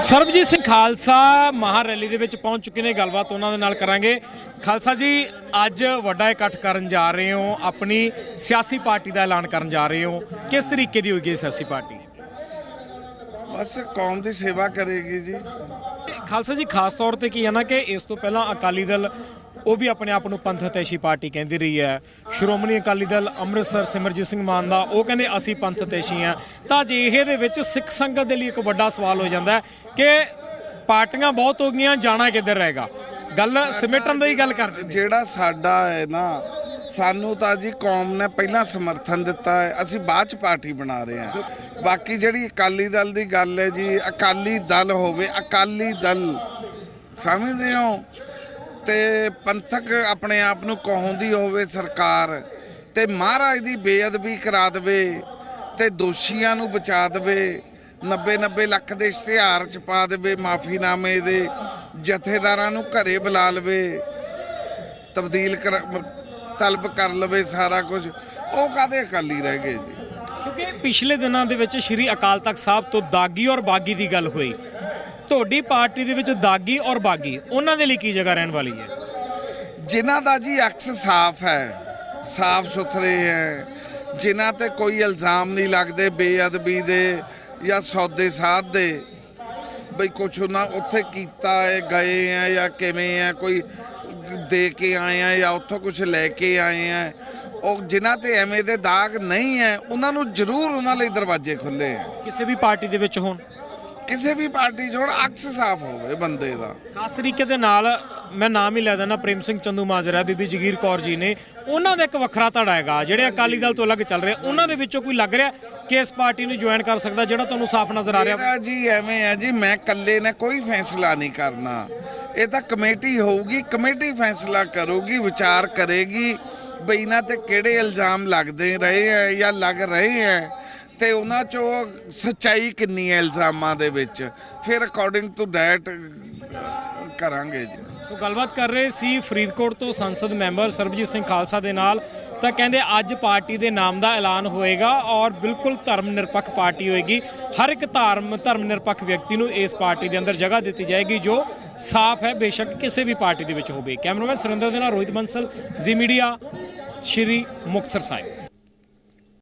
ਸਰਬਜੀਤ ਸਿੰਘ ਖਾਲਸਾ ਮਹਾ ਰੈਲੀ ਦੇ ਵਿੱਚ ਪਹੁੰਚ ਚੁੱਕੇ ਨੇ। ਗੱਲਬਾਤ ਉਹਨਾਂ ਦੇ ਨਾਲ ਕਰਾਂਗੇ। ਖਾਲਸਾ ਜੀ ਅੱਜ ਵੱਡਾ ਇਕੱਠ ਕਰਨ ਜਾ ਰਹੇ ਹੋ। ਆਪਣੀ ਸਿਆਸੀ ਪਾਰਟੀ ਦਾ ਐਲਾਨ ਕਰਨ ਜਾ ਰਹੇ ਹੋ। ਕਿਸ ਤਰੀਕੇ ਦੀ ਹੋਏਗੀ ਸਿਆਸੀ ਪਾਰਟੀ? ਬਸ ਕੌਮ ਦੀ ਸੇਵਾ ਕਰੇਗੀ ਜੀ। ਖਾਲਸਾ ਜੀ ਖਾਸ ਤੌਰ ਤੇ ਕੀ ਹੈ ਨਾ ਕਿ ਇਸ ਤੋਂ ਪਹਿਲਾਂ ਅਕਾਲੀ ਦਲ ਉਹ ਵੀ ਆਪਣੇ ਆਪ ਨੂੰ ਪੰਥ ਹਤੈਸ਼ੀ ਪਾਰਟੀ ਕਹਿੰਦੀ ਰਹੀ ਹੈ। ਸ਼੍ਰੋਮਣੀ ਅਕਾਲੀ ਦਲ ਅੰਮ੍ਰਿਤਸਰ ਸਿਮਰਜੀਤ ਸਿੰਘ ਮਾਨ ਦਾ, ਉਹ ਕਹਿੰਦੇ ਅਸੀਂ ਪੰਥ ਹਤੈਸ਼ੀ ਆ ਤਾਂ ਜੇ ਇਹ ਦੇ ਵਿੱਚ ਸਿੱਖ ਸੰਗਤ ਦੇ ਲਈ ਇੱਕ ਵੱਡਾ ਸਵਾਲ ਹੋ ਜਾਂਦਾ ਕਿ ਪਾਰਟੀਆਂ ਬਹੁਤ ਹੋ ਗਈਆਂ, ਜਾਣਾ ਕਿੱਧਰ ਰਹੇਗਾ? ਗੱਲ ਸਮੇਟਣ ਦੀ ਗੱਲ ਕਰਦੇ ਜਿਹੜਾ ਸਾਡਾ ਹੈ ਨਾ, ਸਾਨੂੰ ਤਾਂ ਜੀ ਕੌਮ ਨੇ ਪਹਿਲਾਂ ਸਮਰਥਨ ਦਿੱਤਾ ਹੈ, ਅਸੀਂ ਬਾਅਦ ਚ ਪਾਰਟੀ ਬਣਾ ਰਹੇ ਹਾਂ। ਬਾਕੀ ਜਿਹੜੀ ਅਕਾਲੀ ਦਲ ਦੀ ਗੱਲ ਹੈ ਜੀ, ਅਕਾਲੀ ਦਲ ਹੋਵੇ, ਅਕਾਲੀ ਦਲ, ਸਮਝਦੇ ਹੋ? ਤੇ ਪੰਥਕ ਆਪਣੇ ਆਪ ਨੂੰ ਕਹਾਉਂਦੀ ਹੋਵੇ ਸਰਕਾਰ ਤੇ ਮਹਾਰਾਜ ਦੀ ਬੇਅਦਬੀ ਕਰਾ ਦੇਵੇ ਤੇ ਦੋਸ਼ੀਆਂ ਨੂੰ ਬਚਾ ਦੇਵੇ 90 90 ਲੱਖ ਦੇ ਇਸ਼ਤਿਹਾਰ ਚ ਪਾ ਦੇਵੇ, ਮਾਫੀਨਾਮੇ ਦੇ ਜਥੇਦਾਰਾਂ ਨੂੰ ਘਰੇ ਬੁਲਾ ਲਵੇ, ਤਬਦੀਲ ਕਰ, ਤਲਬ ਕਰ ਲਵੇ ਸਾਰਾ ਕੁਝ। ਉਹ ਕਾਦੇ ਅਕਾਲੀ ਰਹਿ ਗਏ ਜੀ? ਕਿਉਂਕਿ ਪਿਛਲੇ ਦਿਨਾਂ ਦੇ ਵਿੱਚ ਸ਼੍ਰੀ ਅਕਾਲ ਤਖਤ ਸਾਹਿਬ ਤੋਂ ਦਾਗੀ ਔਰ ਬਾਗੀ ਦੀ ਗੱਲ ਹੋਈ। ਤੁਹਾਡੀ ਪਾਰਟੀ ਦੇ ਵਿੱਚ ਦਾਗੀ ਔਰ ਬਾਗੀ ਉਹਨਾਂ ਦੇ ਲਈ ਕੀ ਜਗ੍ਹਾ ਰਹਿਣ ਵਾਲੀ ਹੈ? ਜਿਨ੍ਹਾਂ ਦਾ ਜੀ ਅਕਸ ਸਾਫ਼ ਹੈ ਸਾਫ਼ ਸੁਥਰੇ ਹੈ ਜਿਨ੍ਹਾਂ ਤੇ ਕੋਈ ਇਲਜ਼ਾਮ ਨਹੀਂ ਲੱਗਦੇ ਬੇਅਦਬੀ ਦੇ ਜਾਂ ਸੌਦੇ ਸਾਧ ਦੇ ਬਈ ਕੁਛ ਉਹਨਾਂ ਉੱਥੇ ਕੀਤਾ ਹੈ ਗਏ ਆ ਜਾਂ ਕਿਵੇਂ ਆ ਕੋਈ ਦੇ ਕੇ ਆਏ ਆ ਜਾਂ ਉੱਥੋਂ ਕੁਝ ਲੈ ਕੇ ਆਏ ਆ ਉਹ ਜਿਨ੍ਹਾਂ ਤੇ ਐਵੇਂ ਦੇ ਦਾਗ ਨਹੀਂ ਹੈ ਉਹਨਾਂ ਨੂੰ ਜ਼ਰੂਰ ਉਹਨਾਂ ਲਈ ਦਰਵਾਜ਼ੇ ਖੁੱਲੇ ਆ ਕਿਸੇ ਵੀ ਪਾਰਟੀ ਦੇ ਵਿੱਚ ਹੋਣ। ਕਿਸੇ ਵੀ ਪਾਰਟੀ ਹੁਣ ਅਕਸ ਸਾਫ਼ ਹੋਵੇ ਬੰਦੇ ਦਾ। ਖਾਸ ਤਰੀਕੇ ਦੇ ਨਾਲ ਮੈਂ ਨਾਮ ਹੀ ਲੈ ਦਿੰਦਾ ਪ੍ਰੇਮ ਸਿੰਘ ਚੰਦੂ ਮਾਜਰਾ ਬੀਬੀ ਜਗੀਰ ਕੌਰ ਜੀ ਨੇ। ਉਹਨਾਂ ਦਾ ਇੱਕ ਵੱਖਰਾ ਧੜਾ ਹੈਗਾ ਜਿਹੜੇ ਅਕਾਲੀ ਦਲ ਤੋਂ ਅਲੱਗ ਚੱਲ ਰਹੇ ਉਹਨਾਂ ਦੇ ਵਿੱਚੋਂ ਕੋਈ ਲੱਗ ਰਿਹਾ ਕਿ ਇਸ ਪਾਰਟੀ ਨੂੰ ਜੁਆਇਨ ਕਰ ਸਕਦਾ ਜਿਹੜਾ ਤੁਹਾਨੂੰ ਸਾਫ਼ ਨਜ਼ਰ ਆ ਰਿਹਾ? ਮੇਰਾ ਜੀ ਐਵੇਂ ਹੈ ਜੀ ਮੈਂ ਇਕੱਲੇ ਨੇ ਕੋਈ ਫੈਸਲਾ ਨਹੀਂ ਕਰਨਾ। ਇਹ ਤਾਂ ਕਮੇਟੀ ਹੋਊਗੀ ਕਮੇਟੀ ਫੈਸਲਾ ਕਰੂਗੀ ਵਿਚਾਰ ਕਰੇਗੀ ਬਈ ਇਹਨਾਂ ਤੇ ਕਿਹੜੇ ਇਲਜ਼ਾਮ ਲੱਗਦੇ ਰਹੇ ਹੈ ਜਾਂ ਲੱਗ ਰਹੇ ਹੈ ਤੇ ਉਹਨਾਂ ਚੋਂ ਸੱਚਾਈ ਕਿੰਨੀ ਹੈ ਇਲਜ਼ਾਮਾਂ ਦੇ ਵਿੱਚ? ਫਿਰ ਅਕੋਰਡਿੰਗ ਟੂ ਡੈਟ ਕਰਾਂਗੇ ਜੀ। ਸੋ ਗੱਲਬਾਤ ਕਰ ਰਹੇ ਸੀ ਫਰੀਦਕੋਟ ਤੋਂ ਸੰਸਦ ਮੈਂਬਰ ਸਰਬਜੀਤ ਸਿੰਘ ਖਾਲਸਾ ਦੇ ਨਾਲ। ਤਾਂ ਕਹਿੰਦੇ ਅੱਜ ਪਾਰਟੀ ਦੇ ਨਾਮ ਦਾ ਐਲਾਨ ਹੋਏਗਾ ਔਰ ਬਿਲਕੁਲ ਧਰਮ ਨਿਰਪੱਖ ਪਾਰਟੀ ਹੋਏਗੀ। ਹਰ ਇੱਕ ਧਰਮ ਧਰਮ ਨਿਰਪੱਖ ਵਿਅਕਤੀ ਨੂੰ ਇਸ ਪਾਰਟੀ ਦੇ ਅੰਦਰ ਜਗ੍ਹਾ ਦਿੱਤੀ ਜਾਏਗੀ, ਜੋ ਸਾਫ਼ ਹੈ, ਬੇਸ਼ੱਕ ਕਿਸੇ ਵੀ ਪਾਰਟੀ ਦੇ ਵਿੱਚ ਹੋਵੇ। ਕੈਮਰਾਮੈਨ ਸੁਰਿੰਦਰ ਦੇ ਨਾਲ ਰੋਹਿਤ ਬੰਸਲ, ਜ਼ੀ ਮੀਡੀਆ, ਸ਼੍ਰੀ ਮੁਕਤਸਰ ਸਾਹਿਬ।